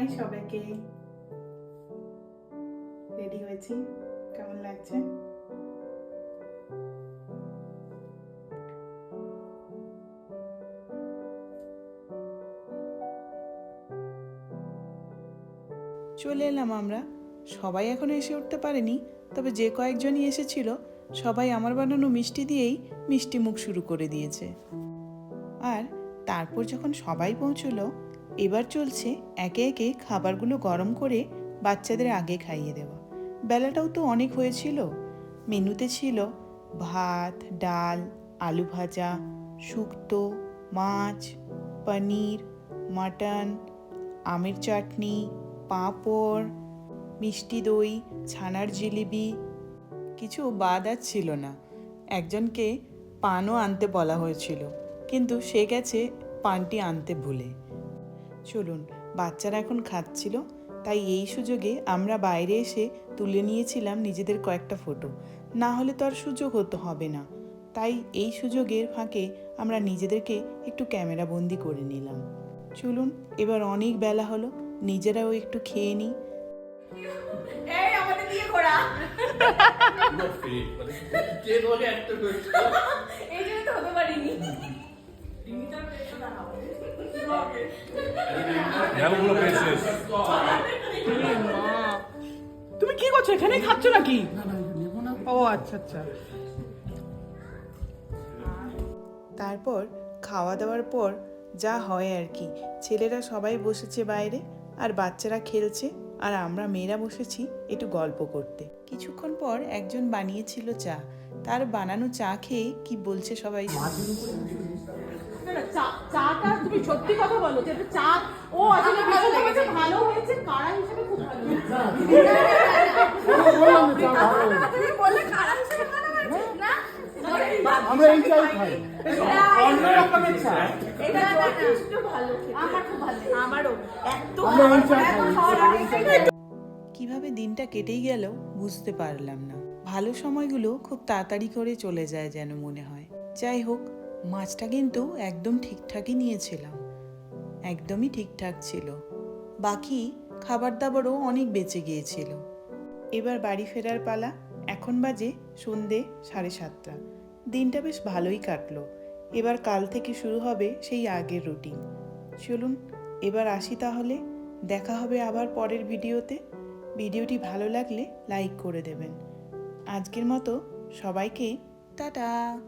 High সবাইকে ready হয়েছি। কেমন লাগছে? চলে এলাম আমরা। সবাই এখনও এসে উঠতে পারেনি, তবে যে কয়েকজনই এসেছিল, সবাই আমার বানানো মিষ্টি দিয়েই মিষ্টি মুখ শুরু করে দিয়েছে। আর তারপর যখন সবাই পৌঁছলো এবার চলছে একে একে খাবারগুলো গরম করে বাচ্চাদের আগে খাইয়ে দেওয়া। বেলাটাও তো অনেক হয়েছিল। মেনুতে ছিল ভাত, ডাল, আলু ভাজা, শুক্তো, মাছ, পনির, মাটন, আমের চাটনি, পাঁপড়, মিষ্টি দই, ছানার জিলিবি কিছু বাদ আর ছিল না। একজনকে পানও আনতে বলা হয়েছিল, কিন্তু সে গেছে পানটি আনতে ভুলে। চলুন বাচ্চারা এখন খাচ্ছিল তাই এই সুযোগে আমরা বাইরে এসে তুলে নিয়েছিলাম নিজেদের কয়েকটা ফটো না হলে তো আর সুযোগ হতো হবে না। তাই এই সুযোগের ফাঁকে আমরা নিজেদেরকে একটু ক্যামেরা বন্দি করে নিলাম। চলুন এবার অনেক বেলা হলো নিজেরাও একটু খেয়ে নিই। এই মানে জন্য তো হতে পারিনি। পেয়েছিস তুমি কি করছ? এখানে খাচ্ছ নাকি? ও আচ্ছা আচ্ছা। তারপর খাওয়া দাওয়ার পর যা হয় আর কি। ছেলেরা সবাই বসেছে বাইরে আর বাচ্চারা খেলছে আর আমরা মেয়েরা বসেছি একটু গল্প করতে। কিছুক্ষণ পর একজন বানিয়েছিল চা। তার বানানো চা খেয়ে কি বলছে সবাই তুমি সত্যি কথা বলো যে এটা চা ও আসলে ভালো লেগেছে। ভালো হয়েছে কারা হিসেবে খুব ভালো বললে খারাপ হিসেবে ভালো হয়েছে না? আমরা এই চাই খাই। অন্য রকমের চা এটা যথেষ্ট ভালো আমার খুব ভালো আমারও। এত আমরা এই চা এত খাই। খাওয়ার আগে কীভাবে দিনটা কেটেই গেল বুঝতে পারলাম না। ভালো সময়গুলো খুব তাড়াতাড়ি করে চলে যায় যেন মনে হয়। যাই হোক মাছটা কিন্তু একদম ঠিকঠাকই নিয়েছিলাম। একদমই ঠিকঠাক ছিল। বাকি খাবার দাবারও অনেক বেঁচে গিয়েছিল। এবার বাড়ি ফেরার পালা, এখন বাজে সন্ধে সাড়ে সাতটা। দিনটা বেশ ভালোই কাটলো। এবার কাল থেকে শুরু হবে সেই আগের রুটিন। চলুন, এবার আসি তাহলে। দেখা হবে আবার পরের ভিডিওতে। ভিডিওটি ভালো লাগলে লাইক করে দেবেন। আজকের মতো সবাইকে টাটা।